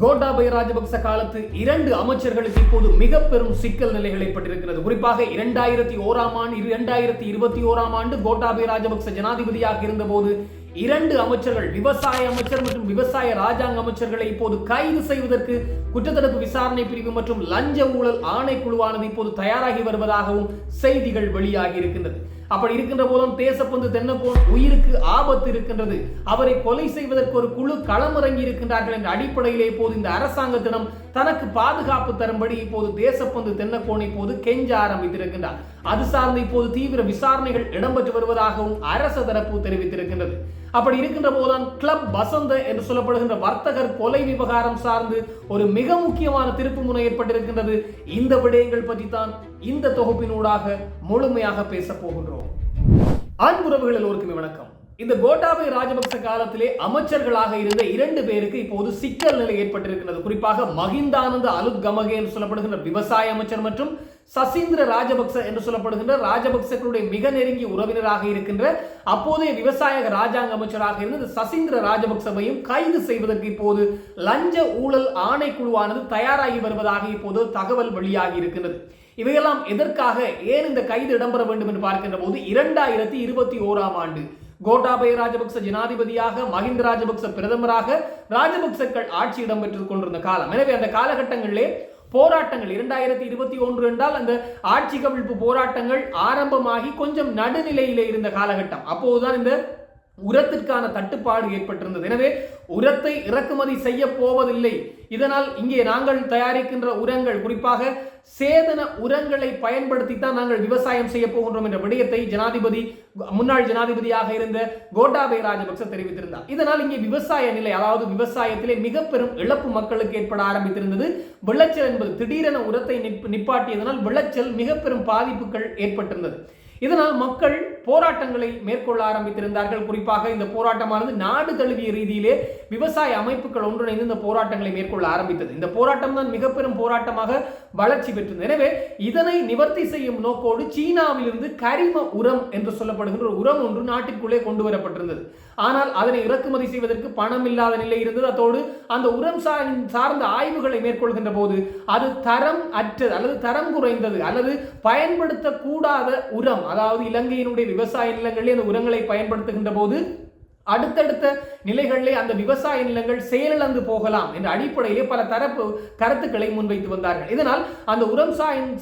கோட்டாபய ராஜபக்ச காலத்து இரண்டு அமைச்சர்களுக்கு இப்போது மிக பெரும் சிக்கல் நிலைகள் ஏற்பட்டிருக்கிறது குறிப்பாக இரண்டாயிரத்தி ஓராம் ஆண்டு இரண்டாயிரத்தி இருபத்தி ஓராம் ஆண்டு கோட்டாபய ராஜபக்ச ஜனாதிபதியாக இருந்தபோது இரண்டு அமைச்சர்கள் விவசாய அமைச்சர் மற்றும் விவசாய ராஜாங்க அமைச்சர்களை இப்போது கைது செய்வதற்கு குற்றத்தடுப்பு விசாரணை பிரிவு மற்றும் லஞ்ச ஊழல் ஆணைக்குழுவானது இப்போது தயாராகி வருவதாகவும் செய்திகள் வெளியாகி இருக்கின்றது. அப்படி இருக்கின்ற போதும் தேசப்பந்து தென்னப்போன் உயிருக்கு ஆபத்து இருக்கின்றது. அவரை கொலை செய்வதற்கு ஒரு குழு களமிறங்கி இருக்கின்றார்கள் என்ற அடிப்படையிலே இப்போது இந்த அரசாங்கத்திடம் தனக்கு பாதுகாப்பு தரும்படி இப்போது தேசப்பந்து தென்னக்கோன் இப்போது கெஞ்ச ஆரம்பித்திருக்கின்றார். அது சார்ந்து இப்போது தீவிர விசாரணைகள் இடம்பெற்று வருவதாகவும் அரச தரப்பு தெரிவித்திருக்கின்றது. அப்படி இருக்கின்ற போதுதான் கிளப் வசந்த என்று சொல்லப்படுகின்ற வர்த்தகர் கொலை விவகாரம் சார்ந்து ஒரு மிக முக்கியமான திருப்பு முனை ஏற்பட்டிருக்கின்றது. இந்த விடயங்கள் பற்றி தான் இந்த தொகுப்பினூடாக முழுமையாக பேச போகின்றோம். அன்புறவுகள் எல்லோருக்குமே வணக்கம். இந்த கோட்டாபய ராஜபக்ச காலத்திலே அமைச்சர்களாக இருந்த இரண்டு பேருக்கு இப்போது சிக்கல் நிலை ஏற்பட்டிருக்கிறது. குறிப்பாக மகிந்தானந்த அலுத் கமகே என்று சொல்லப்படுகின்ற விவசாய அமைச்சர் மற்றும் சசீந்திர ராஜபக்ச என்று சொல்லப்படுகின்ற ராஜபக்சர்களுடைய மிக நெருங்கிய உறவினராக இருக்கின்ற அப்போதைய விவசாய ராஜாங்க அமைச்சராக இருந்த சசீந்திர ராஜபக்சவையும் கைது செய்வதற்கு இப்போது லஞ்ச ஊழல் ஆணைக்குழுவானது தயாராகி வருவதாக இப்போது தகவல் வெளியாகி இருக்கின்றது. இவையெல்லாம் எதற்காக ஏன் இந்த கைது இடம்பெற வேண்டும் என்று பார்க்கின்ற போது இரண்டாயிரத்தி இருபத்தி ஓராம் ஆண்டு கோட்டாபய ராஜபக்ச ஜனாதிபதியாக மஹிந்த ராஜபக்ச பிரதமராக ராஜபக்சக்கள் ஆட்சி இடம்பெற்றுக் கொண்டிருந்த காலம். எனவே அந்த காலகட்டங்களிலே போராட்டங்கள் இரண்டாயிரத்தி இருபத்தி ஒன்று என்றால் அந்த ஆட்சி கவிழ்ப்பு போராட்டங்கள் ஆரம்பமாகி கொஞ்சம் நடுநிலையிலே இருந்த காலகட்டம். அப்போதுதான் இந்த உரத்திற்கான தட்டுப்பாடு ஏற்பட்டிருந்தது. எனவே உரத்தை இறக்குமதி செய்ய போவதில்லை. இதனால் இங்கே நாங்கள் தயாரிக்கின்ற உரங்கள் குறிப்பாக சேதன உரங்களை பயன்படுத்தித்தான் நாங்கள் விவசாயம் செய்ய போகின்றோம் என்ற விடயத்தை ஜனாதிபதி முன்னாள் ஜனாதிபதியாக இருந்த கோட்டாபய ராஜபக்ச தெரிவித்திருந்தார். இதனால் இங்கே விவசாய நிலை அதாவது விவசாயத்திலே மிக பெரும் இழப்பு மக்களுக்கு ஏற்பட ஆரம்பித்திருந்தது. விளைச்சல் என்பது திடீரென உரத்தை நிப்பாட்டியதனால் விளைச்சல் மிக பெரும் பாதிப்புகள் ஏற்பட்டிருந்தது. இதனால் மக்கள் போராட்டங்களை மேற்கொள்ள ஆரம்பித்திருந்தார்கள். குறிப்பாக இந்த போராட்டமானது நாடு தழுவிய ரீதியிலே விவசாய அமைப்புகள் ஒன்றிணைந்து இந்த போராட்டங்களை மேற்கொள்ள ஆரம்பித்தது. இந்த போராட்டம் தான் மிக பெரும் போராட்டமாக வளர்ச்சி பெற்றது. எனவே இதனை நிவர்த்தி செய்யும் நோக்கோடு சீனாவிலிருந்து கரிம உரம் என்று சொல்லப்படுகின்ற ஒரு உரம் ஒன்று நாட்டிற்குள்ளே கொண்டு வரப்பட்டிருந்தது ஆனால் அதனை இறக்குமதி செய்வதற்கு பணம் இல்லாத நிலை இருந்தது. அதோடு அந்த உரம் சார்ந்த ஆய்வுகளை மேற்கொள்கின்ற போது அது தரம் அற்றது அல்லது தரம் குறைந்தது அல்லது பயன்படுத்தக்கூடாத உரம் அதாவது இலங்கையினுடைய விவசாய நிலங்களில் அந்த உரங்களை பயன்படுத்துகின்ற போது அடுத்தடுத்த நிலைகளிலே அந்த விவசாய நிலங்கள் செயலிழந்து போகலாம் என்ற அடிப்படையிலே பல தரப்பு கருத்துக்களை முன்வைத்து வந்தார்கள். இதனால் அந்த உரம்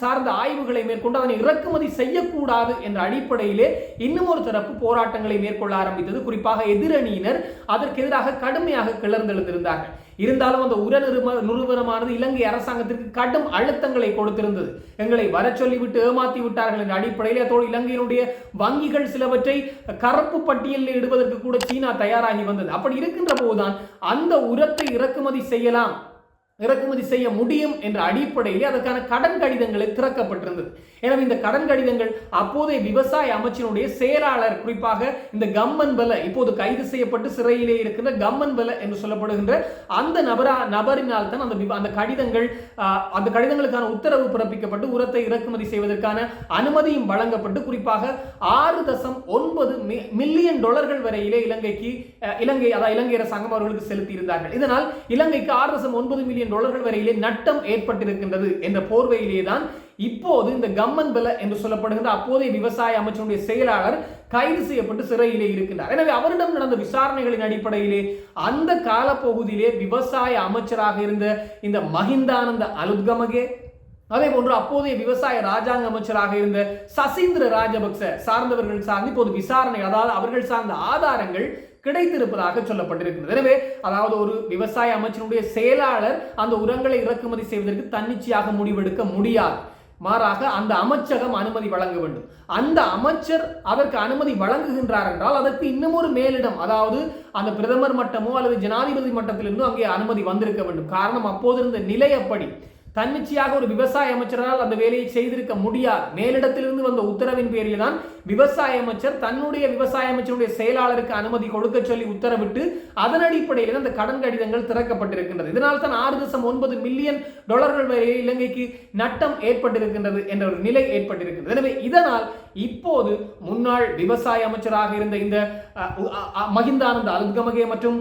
சார்ந்த ஆய்வுகளை மேற்கொண்டு அதனை இறக்குமதி செய்யக்கூடாது என்ற அடிப்படையிலே இன்னும் ஒரு தரப்பு போராட்டங்களை மேற்கொள்ள ஆரம்பித்தது. குறிப்பாக எதிரணியினர் அதற்கு எதிராக கடுமையாக கிளர்ந்தெழுந்திருந்தார்கள். இருந்தாலும் அந்த உர நிறுவனமானது இலங்கை அரசாங்கத்திற்கு கடும் அழுத்தங்களை கொடுத்திருந்தது. எங்களை வர சொல்லிவிட்டு ஏமாத்தி விட்டார்கள் என்ற அடிப்படையில் அதோடு இலங்கையினுடைய வங்கிகள் சிலவற்றை கருப்பு பட்டியலில் இடுவதற்கு கூட சீனா தயாராகி வந்தது. அப்படி இருக்கின்ற போதுதான் அந்த உரத்தை இறக்குமதி செய்யலாம். இறக்குமதி செய்ய முடியும் என்ற அடிப்படையிலே அதற்கான கடன் கடிதங்களை திறக்கப்பட்டிருந்தது. எனவே இந்த கடன் கடிதங்கள் அப்போதைய விவசாய அமைச்சினுடைய செயலாளர் குறிப்பாக இந்த கம்மன் பல இப்போது கைது செய்யப்பட்டு சிறையிலே இருக்கின்ற கம்மன் பல என்று சொல்லப்படுகின்ற அந்த நபரா நபரினால் தான் அந்த அந்த கடிதங்கள் அந்த கடிதங்களுக்கான உத்தரவு பிறப்பிக்கப்பட்டு உரத்தை இறக்குமதி செய்வதற்கான அனுமதியும் வழங்கப்பட்டு குறிப்பாக ஆறு தசம் ஒன்பது மில்லியன் டாலர்கள் வரையிலே இலங்கைக்கு இலங்கை அதாவது இலங்கை அரசாங்கம் அவர்களுக்கு செலுத்தி இருந்தார்கள் இதனால் இலங்கைக்கு ஆறு தசம் ஒன்பது மில்லியன் மில்லியன் டாலர்கள் வரையிலே நட்டம் ஏற்பட்டிருக்கின்றது என்ற போர்வையிலே தான் இப்போது இந்த கம்மன் பல என்று சொல்லப்படுகின்ற அப்போதைய விவசாய அமைச்சருடைய செயலாளர் கைது செய்யப்பட்டு சிறையிலே இருக்கின்றார். எனவே அவரிடம் நடந்த விசாரணைகளின் அடிப்படையிலே அந்த காலப்பகுதியிலே விவசாய அமைச்சராக இருந்த இந்த மஹிந்தானந்த அலுத்கமகே அதே போன்று அப்போதைய விவசாய ராஜாங்க அமைச்சராக இருந்த சசீந்திர ராஜபக்ச சார்ந்தவர்கள் சார்ந்து இப்போது விசாரணை அதாவது அவர்கள் சார்ந்த ஆதாரங்கள் கிடைத்திருப்பதாக சொல்லப்பட்டிருக்கிறது. எனவே அதாவது ஒரு விவசாய அமைச்சனுடைய செயலாளர் அந்த உரங்களை இறக்குமதி செய்வதற்கு தன்னிச்சையாக முடிவெடுக்க முடியாது. மாறாக அந்த அமைச்சகம் அனுமதி வழங்க வேண்டும். அந்த அமைச்சர் அதற்கு அனுமதி வழங்குகின்றார் என்றால் அதற்கு இன்னும் ஒரு மேலிடம் அதாவது அந்த பிரதமர் மட்டமோ அல்லது ஜனாதிபதி மட்டத்திலிருந்தோ அங்கே அனுமதி வந்திருக்க வேண்டும். காரணம் அப்போது இருந்த நிலை அப்படி. தன்னிச்சையாக ஒரு விவசாய அமைச்சரால் அந்த வேலையை செய்திருக்க முடியாது. மேலிடத்திலிருந்து வந்த உத்தரவின் பேரில் தான் விவசாய அமைச்சர் தன்னுடைய விவசாய அமைச்சருடைய செயலாளருக்கு அனுமதி கொடுக்க சொல்லி உத்தரவிட்டு அதன் அடிப்படையில் அந்த கடன் கடிதங்கள் திறக்கப்பட்டிருக்கின்றது. இதனால் தான் ஆறு தசம் ஒன்பது மில்லியன் டாலர்கள் வரையில் இலங்கைக்கு நட்டம் ஏற்பட்டிருக்கின்றது என்ற ஒரு நிலை ஏற்பட்டிருக்கிறது எனவே இதனால் இப்போது முன்னாள் விவசாய அமைச்சராக இருந்த இந்த மகிந்தானந்த அலுத்கமகே மற்றும்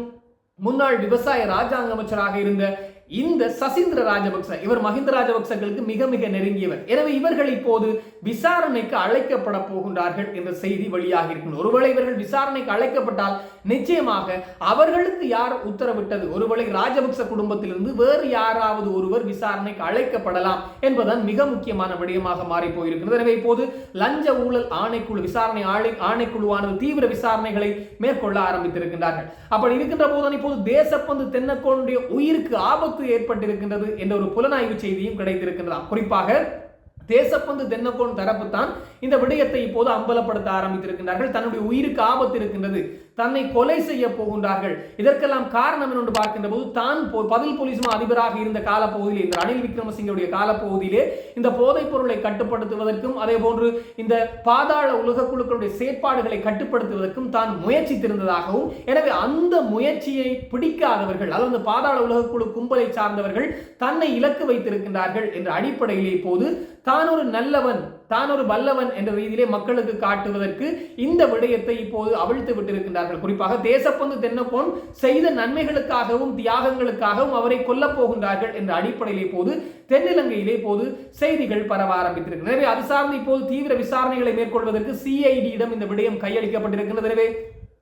முன்னாள் விவசாய ராஜாங்க அமைச்சராக இருந்த இந்த சசீந்திர ராஜபக்ச இவர் மஹிந்த ராஜபக்சங்களுக்கு மிக மிக நெருங்கியவர். எனவே இவர்கள் இப்போது விசாரணைக்கு அழைக்கப்பட போகின்றார்கள் என்ற செய்தி வெளியாக இருக்கும் ஒருவேளை இவர்கள் விசாரணைக்கு அழைக்கப்பட்டால் நிச்சயமாக அவர்களுக்கு யார் உத்தரவிட்டது? ஒருவேளை ராஜபக்ச குடும்பத்திலிருந்து வேறு யாராவது ஒருவர் விசாரணைக்கு அழைக்கப்படலாம் என்பதுதான் மிக முக்கியமான விடயமாக மாறி போயிருக்கிறது. எனவே இப்போது லஞ்ச ஊழல் ஆணைக்குழு விசாரணை ஆணை ஆணைக்குழுவானது தீவிர விசாரணைகளை மேற்கொள்ள ஆரம்பித்திருக்கின்றார்கள். அப்படி இருக்கின்ற போதுதான் இப்போது தேசப்பந்து தென்னக்கோனுடைய உயிருக்கு ஆபத்து ஏற்பட்டிருக்கின்றது என்ற ஒரு புலனாய்வு செய்தியும் கிடைத்திருக்கின்றதாம் குறிப்பாக தேசப்பந்து தென்னக்கோன் தரப்பு தான் இந்த விடயத்தை இப்போது அம்பலப்படுத்த ஆரம்பித்திருக்கின்றார்கள். தன்னுடைய உயிருக்கு ஆபத்து இருக்கின்றது. தன்னை கொலை செய்ய போகின்றார்கள். இதற்கெல்லாம் காரணம் என்று பார்க்கின்ற போது தான் பதில் போலீஸ் அதிபராக இருந்த காலப்பகுதியிலே இந்த ரணில் விக்ரமசிங்கருடைய காலப்பகுதியிலே இந்த போதைப் பொருளை கட்டுப்படுத்துவதற்கும் அதே போன்று இந்த பாதாள உலக குழுக்களுடைய செயற்பாடுகளை கட்டுப்படுத்துவதற்கும் தான் முயற்சித்திருந்ததாகவும் எனவே அந்த முயற்சியை பிடிக்காதவர்கள் அதாவது பாதாள உலக குழு கும்பலை சார்ந்தவர்கள் தன்னை இலக்கு வைத்திருக்கின்றார்கள் என்ற அடிப்படையிலே போது தான் ஒரு நல்லவன் தான் ஒரு வல்லவன் என்ற ரீதியிலே மக்களுக்கு காட்டுவதற்கு இந்த விடயத்தை இப்போது அவிழ்த்து விட்டிருக்கின்றார்கள். குறிப்பாக தேசப்பந்து தென்னப்போன் செய்த நன்மைகளுக்காகவும் தியாகங்களுக்காகவும் அவரை கொல்லப் போகின்றார்கள் என்ற அடிப்படையிலே போது தென்னிலங்கையிலே போது செய்திகள் பரவ ஆரம்பித்திருக்கின்றன. எனவே அது சார்ந்து இப்போது தீவிர விசாரணைகளை மேற்கொள்வதற்கு சிஐடியிடம் இந்த விடயம் கையளிக்கப்பட்டிருக்கின்றது. எனவே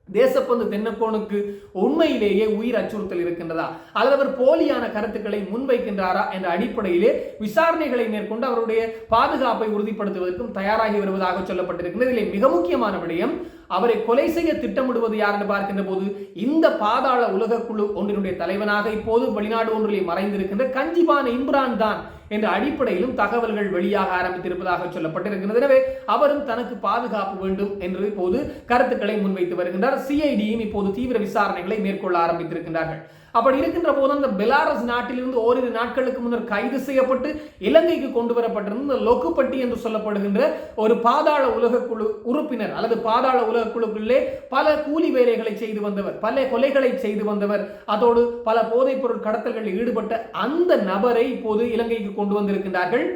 தேசப்பந்து தென்னக்கோனுக்கு உண்மையிலேயே உயிர் அச்சுறுத்தல் இருக்கின்றதா? அல்லது அவர் போலியான கருத்துக்களை முன்வைக்கின்றாரா என்ற அடிப்படையிலே விசாரணைகளை மேற்கொண்டு அவருடைய பாதுகாப்பை உறுதிப்படுத்துவதற்கும் தயாராகி வருவதாக சொல்லப்பட்டிருக்கிறது இதில் மிக முக்கியமான விடயம் அவரை கொலை செய்ய திட்டமிடுவது யார் என்று பார்க்கின்ற போது இந்த பாதாள உலக குழு ஒன்றினுடைய தலைவனாக இப்போது வெளிநாடு ஒன்றிலே மறைந்திருக்கின்ற கஞ்சிபான இம்ரான் தான் என்ற அடிப்படையிலும் தகவல்கள் வெளியாக ஆரம்பித்திருப்பதாக சொல்லப்பட்டிருக்கிறது எனவே அவரும் தனக்கு பாதுகாப்பு வேண்டும் என்று இப்போது கருத்துக்களை முன்வைத்து வருகின்றார். சிஐடியும் இப்போது தீவிர விசாரணைகளை மேற்கொள்ள ஆரம்பித்திருக்கின்றார்கள். அப்படி இருக்கின்ற போது அந்த பெலாரஸ் நாட்டிலிருந்து ஓரிரு நாட்களுக்கு முன்னர் கைது செய்யப்பட்டு இலங்கைக்கு கொண்டு வரப்பட்டிருந்த லொக்குப்பட்டி என்று சொல்லப்படுகின்ற ஒரு பாதாள உலக குழு உறுப்பினர் அல்லது பாதாள உலக குழுக்குள்ளே பல கூலி வேலைகளை செய்து வந்தவர் பல கொலைகளை செய்து வந்தவர். அதோடு பல போதைப் பொருள் கடத்தல்களில் ஈடுபட்ட அந்த நபரை இப்போது இலங்கைக்கு கொண்டு வந்திருக்கின்றார்கள்.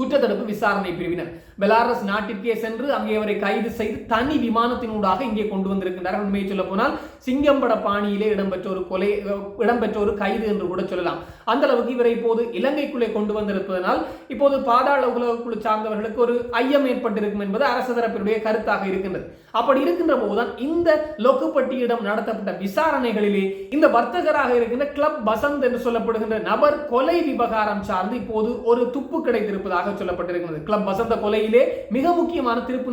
குற்றத்தடுப்பு விசாரணை பிரிவினர். பெலாரஸ் நாட்டிற்கே சென்று அங்கே அவரை கைது செய்து தனி விமானத்தினூடாக இங்கே கொண்டு வந்திருக்கின்றார்கள் உண்மையை சொல்ல போனால் சிங்கம்பட பாணியிலே இடம்பெற்ற ஒரு கொலை இடம்பெற்ற ஒரு கைது என்று கூட சொல்லலாம். அந்த அளவுக்கு இவரை இப்போது இலங்கைக்குள்ளே கொண்டு வந்திருப்பதனால் இப்போது பாதாள உலக குழு சார்ந்தவர்களுக்கு ஒரு ஐயம் ஏற்பட்டிருக்கும் என்பது அரசு தரப்பினுடைய கருத்தாக இருக்கின்றது. அப்படி இருக்கின்ற போதுதான் இந்த லொக்குப்பட்டியிடம் நடத்தப்பட்ட விசாரணைகளிலே இந்த வர்த்தகராக இருக்கின்ற கிளப் பசந்த் என்று சொல்லப்படுகின்ற நபர் கொலை விவகாரம் சார்ந்து இப்போது ஒரு துப்பு கிடைத்திருப்பதாக சொல்லப்பட்டிருக்கிறது. கிளப் வசந்த கொலையிலே மிக முக்கியமான திருப்பு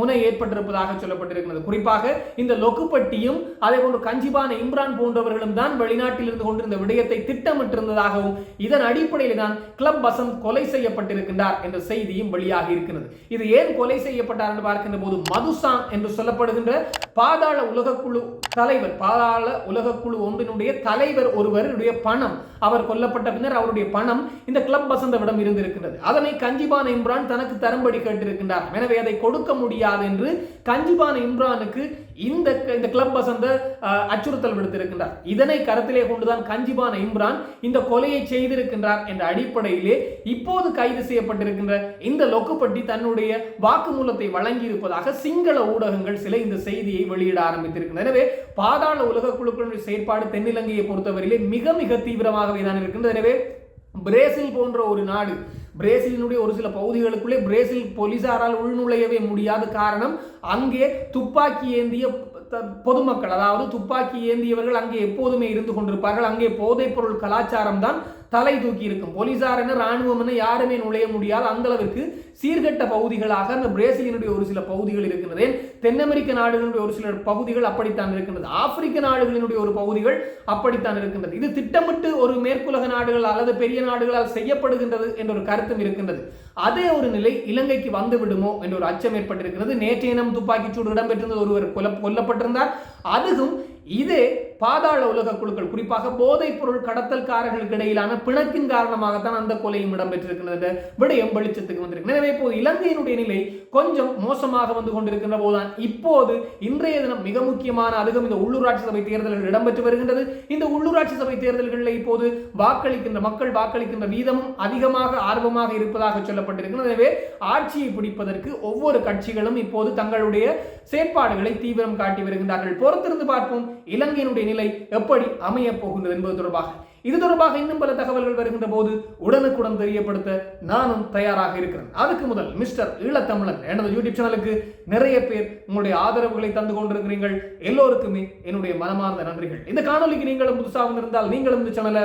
முனை ஏற்பட்டிருப்பதாக சொல்லப்பட்டிருக்கிறது. குறிப்பாக இந்த லொக்குப்பட்டியும் அதே போன்று கஞ்சிபான இம்ரான் போன்றவர்களும் தான் வெளிநாட்டில் இருந்து கொண்டிருந்த விடயத்தை திட்டமிட்டிருந்ததாகவும் இதன் அடிப்படையில் தான் கிளப் வசந்த் கொலை செய்யப்பட்டிருக்கின்றார் என்ற செய்தியும் வெளியாகி இருக்கிறது. இது ஏன் கொலை செய்யப்பட்டார் என்று பார்க்கின்ற போது மதுசான் என்று சொல்லப்படுகின்ற பாதாள உலகக்குழு தலைவர் பாதாள உலகக்குழு ஒன்றினுடைய தலைவர் ஒருவருடைய பணம். அவர் கொல்லப்பட்ட பின்னர் அவருடைய பணம் இந்த கிளப் வசந்தவிடம் இருந்திருக்கின்றது. அதனை கஞ்சிபான இம்ரான் தனக்கு தரும்படி கேட்டிருக்கின்றார். எனவே அதை கொடுக்க முடியாது என்று கஞ்சிபான இம்ரானுக்கு இந்த இந்த கிளப் வசந்த அச்சுறுத்தல் விடுத்திருக்கின்றார். இதனை கருத்திலே கொண்டுதான் கஞ்சிபான இம்ரான் இந்த கொலையை செய்திருக்கின்றார் என்ற அடிப்படையிலே இப்போது கைது செய்யப்பட்டிருக்கின்ற இந்த லொக்குப்பட்டி தன்னுடைய வாக்குமூலத்தை வழங்கி இருப்பதாக சிங்கள ஊடகங்கள் சில இந்த செய்தியை வெளியிட ஆரம்பித்திருக்கின்றன. எனவே பாதாள உலக குழுக்களுடைய செயற்பாடு தென்னிலங்கையை பொறுத்தவரையிலே மிக மிக தீவிரமாகவே தான் இருக்கின்றது. எனவே பிரேசில் போன்ற ஒரு நாடு பிரேசிலினுடைய ஒரு சில பகுதிகளுக்குள்ளே பிரேசில் போலீசாரால் உள்நுழையவே முடியாத காரணம் அங்கே துப்பாக்கி ஏந்திய பொதுமக்கள் அதாவது துப்பாக்கி ஏந்தியவர்கள் அங்கே எப்போதுமே இருந்து கொண்டிருப்பார்கள். அங்கே போதைப் பொருள் கலாச்சாரம் தான் தலை தூக்கி இருக்கும். போலீசார் என்ன ராணுவம் என யாருமே நுழைய முடியாது அந்த அளவிற்கு சீர்கட்ட பகுதிகளாக அந்த பிரேசிலினுடைய ஒரு சில பகுதிகள் இருக்கிறது தென் அமெரிக்க நாடுகளுடைய ஒரு சில பகுதிகள் அப்படித்தான் இருக்கின்றது. ஆப்பிரிக்க நாடுகளினுடைய ஒரு பகுதிகள் அப்படித்தான் இருக்கின்றது. இது திட்டமிட்டு ஒரு மேற்குலக நாடுகள் அல்லது பெரிய நாடுகளால் செய்யப்படுகின்றது என்ற ஒரு கருத்தும் இருக்கின்றது. அதே ஒரு நிலை இலங்கைக்கு வந்து விடுமோ என்ற ஒரு அச்சம் ஏற்பட்டிருக்கிறது. நேற்றைய தினம் துப்பாக்கிச்சூடு இடம்பெற்றிருந்த ஒருவர் கொல்ல கொல்லப்பட்டிருந்தார். அதுவும் இதே பாதாள உலக குழுக்கள் குறிப்பாக போதைப் பொருள் கடத்தல்காரர்களுக்கு இடையிலான பிணக்கின் காரணமாகத்தான் அந்த கொலையும் இடம்பெற்றிருக்கிறது விடயம் வெளிச்சத்துக்கு வந்திருக்கு. எனவே இப்போது இலங்கையினுடைய நிலை கொஞ்சம் மோசமாக வந்து கொண்டிருக்கின்ற போதுதான். இப்போது இன்றைய தினம் மிக முக்கியமான அதிகம் இந்த உள்ளூராட்சி சபை தேர்தல்கள் இடம்பெற்று வருகின்றது. இந்த உள்ளூராட்சி சபை தேர்தல்களில் இப்போது வாக்களிக்கின்ற மக்கள் வாக்களிக்கின்ற வீதமும் அதிகமாக ஆர்வமாக இருப்பதாக சொல்லப்பட்டிருக்கிறது. எனவே ஆட்சியை பிடிப்பதற்கு ஒவ்வொரு கட்சிகளும் இப்போது தங்களுடைய செயற்பாடுகளை தீவிரம் காட்டி வருகின்றார்கள். பொறுத்திருந்து பார்ப்போம். இலங்கையினுடைய நிலை எப்படி அமைய போகின்றது என்பது தொடர்பாக. இது தொடர்பாக இன்னும் பல தகவல்கள் வருகின்ற போது உடனுக்குடன் தெரியப்படுத்த நானும் தயாராக இருக்கிறேன். அதுக்கு முதல் மிஸ்டர் ஈழத்தமிழன் எனது யூடியூப் சேனலுக்கு நிறைய பேர் உங்களுடைய ஆதரவுகளை தந்து கொண்டிருக்கிறீர்கள். எல்லோருக்குமே என்னுடைய மனமார்ந்த நன்றிகள். இந்த காணொலிக்கு நீங்களும் புதுசாக இருந்தால் நீங்களும் இந்த சேனலை